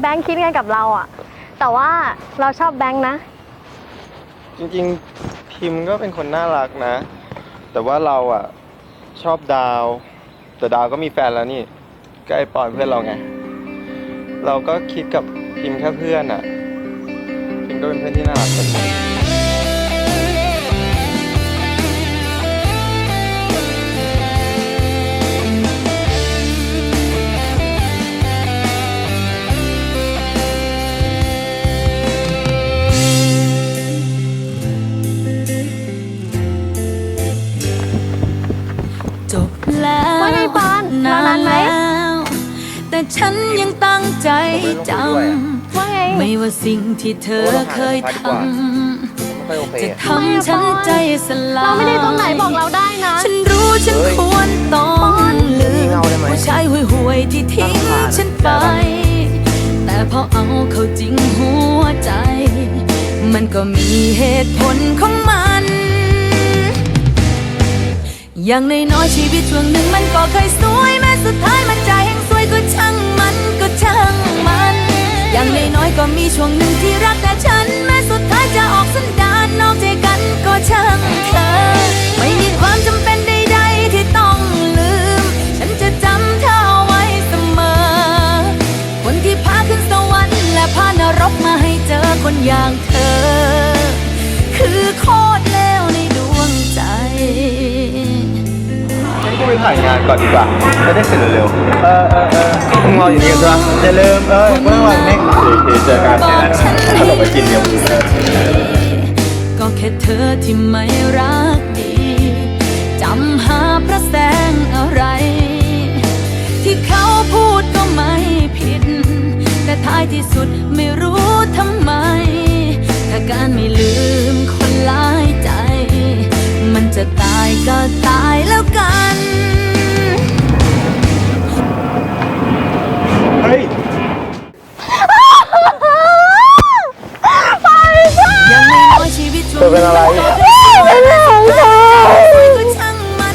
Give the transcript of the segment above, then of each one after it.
แบงค์คิดไงกับเราอะแต่ว่าเราชอบแบงค์นะ จริงๆพิมก็เป็นคนน่ารักนะ แต่ว่าเราอะ ชอบดาว แต่ดาวก็มีแฟนแล้วนี่ก็ไอปอนเพื่อนเราไง เราก็คิดกับพิมแค่เพื่อนอะพิมก็เป็นเพื่อนที่น่ารักคนหนึง ใจจว่าไงำไม่ว่าสิ่งที่เธอเคยทไม่ค่อยโอเคำจะทำฉันใจสลายเราไม่ได้ตรงไหนบอกเราได้นะ ฉันรู้ฉันควรต้องลืมผู้ชายห่วยห่วยๆที่ทิ้งฉันไป แต่พอเอาเข้าจริงหัวใจ มันก็มีเหตุผลของมัน อย่างน้อยๆชีวิตช่วงหนึ่งมันก็เคยสวยแม้สุดท้ายมันจ ก็มีช่วงหนึ่งที่รักแต่ฉัน แม้สุดท้ายจะออกสันดานนอกใจกันก็ช่างเธอ ไม่มีความจำเป็นใดๆที่ต้องลืม ฉันจะจำเธอไว้เสมอ คนที่พาขึ้นสวรรค์และพานรกมาให้เจอคนอย่างเธอ คือโคตรเลวในดวงใจ งั้นกูไปถ่ายงานก่อนดีกว่าจะได้เสร็จเร็วๆเออเออเออ มึงรออยู่นี่กันใช่ปะอย่าลืมเออเมื่อวันนี้โอเจอกันเนี่ยขนมไปกินเดียวก็แค่เธอที่ไม่รักดีจำหาพระแสงอะไร ที่เขาพูดก็ไม่ผิด แต่ท้ายที่สุดไม่รู้ทำไม ถ้าการไม่ลืมคนหลายใจ มันจะตายก็ตาย เธอเป็นอะไรก็นก็ช่างมัน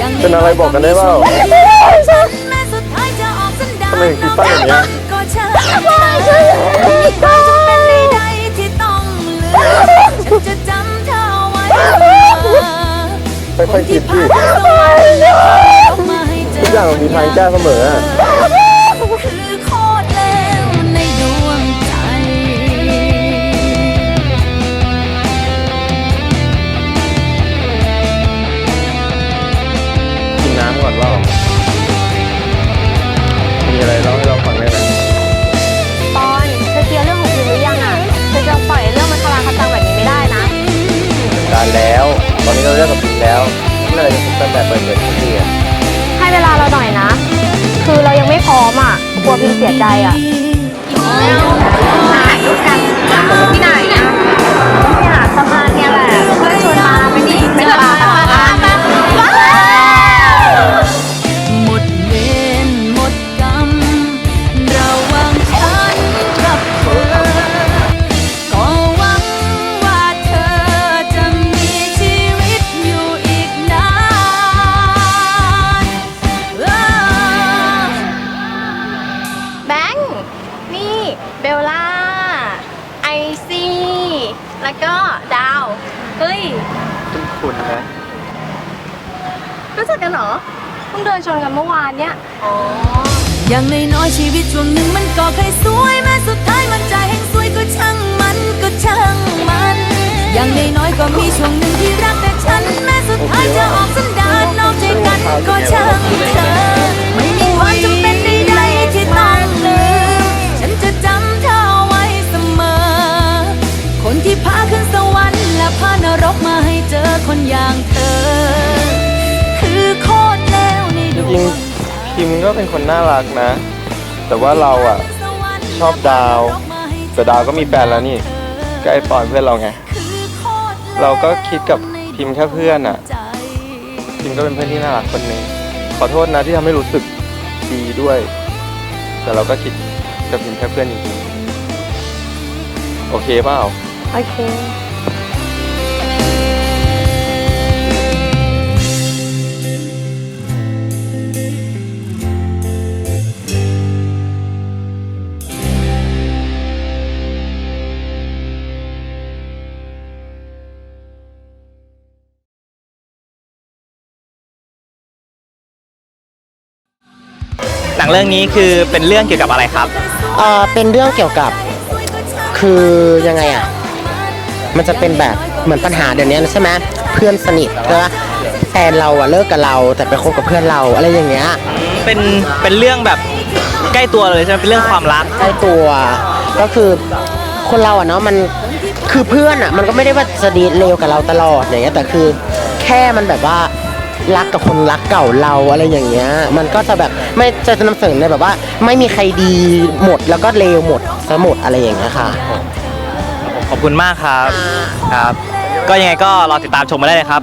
ยังเป็นอะไรบอกกันได้เปล่าแม้สุดท้าทำไมถึงคิดสั้นอย่างเงี้ยก็ช่างมันไม่มีความจำเป็นใดๆที่ต้องลืมฉันจะจำเธอเอาไว้เสมอค่อยๆคิดดิทุกอย่างมีทางแก้เสมอ แล้วเลยเป็นแบบเปิดเผยที่ดีให้เวลาเราหน่อยนะ คือเรายังไม่พร้อมอะกลัวพิมเสียใจอะาวเฮ้ย คุณคุณนะรู้จักกันเหรอเพิ่งเดินชนกันเมื่อวานเนี้ยอ๋ออย่างน้อยๆชีวิตช่วงหนึ่งมันก็เคยสวยแม้สุดท้ายมันจะแห่งสวยก็ช่างมันก็ช่างมัน อย่างน้อยๆก็มีช่วงหนึ่งที่รักแต่ฉัน แม้สุดท้ายจะออกสันดานนอกใจกันก็ช่างเธอ ริงๆพิมก็เป็นคนน่ารักนะ แต่ว่าเราอะ ชอบดาว แต่ดาวก็มีแฟนแล้วนี่ก็ไอปอนเพื่อนเราไง เราก็คิดกับพิมแค่เพื่อนอะ พิมก็เป็นเพื่อนที่น่ารักคนหนึ่งขอโทษนะที่ทำให้รู้สึกดีด้วย แต่เราก็คิดกับพิมแค่เพื่อนจริงๆโอเคเปล่า โอเค เรื่องนี้คือเป็นเรื่องเกี่ยวกับอะไรครับ เออเป็นเรื่องเกี่ยวกับ คือยังไงอะ มันจะเป็นแบบเหมือนปัญหาเดี๋ยวนี้ใช่ไหมเพื่อนสนิทใช่ไหมแฟนเราอะเลิกกับเรา แต่ไปคบกับเพื่อนเราอะไรอย่างเงี้ยเป็นเป็นเรื่องแบบใกล้ตัวเลยใช่ไหมเป็นเรื่องความรักใกล้ตัว ก็คือคนเราอะเนาะมันคือเพื่อนอะมันก็ไม่ได้ว่าจะดีเลวกับเราตลอดอย่างเงี้ยแต่คือแค่มันแบบว่า รักกับคนรักเก่าเราอะไรอย่างเงี้ย มันก็จะแบบไม่จะนำเสนอในแบบว่า ไม่มีใครดีหมดแล้วก็เลวหมดซะหมดอะไรอย่างเงี้ยค่ะ ขอบคุณมากครับครับ ก็ยังไงก็รอติดตามชมมาได้เลยครับ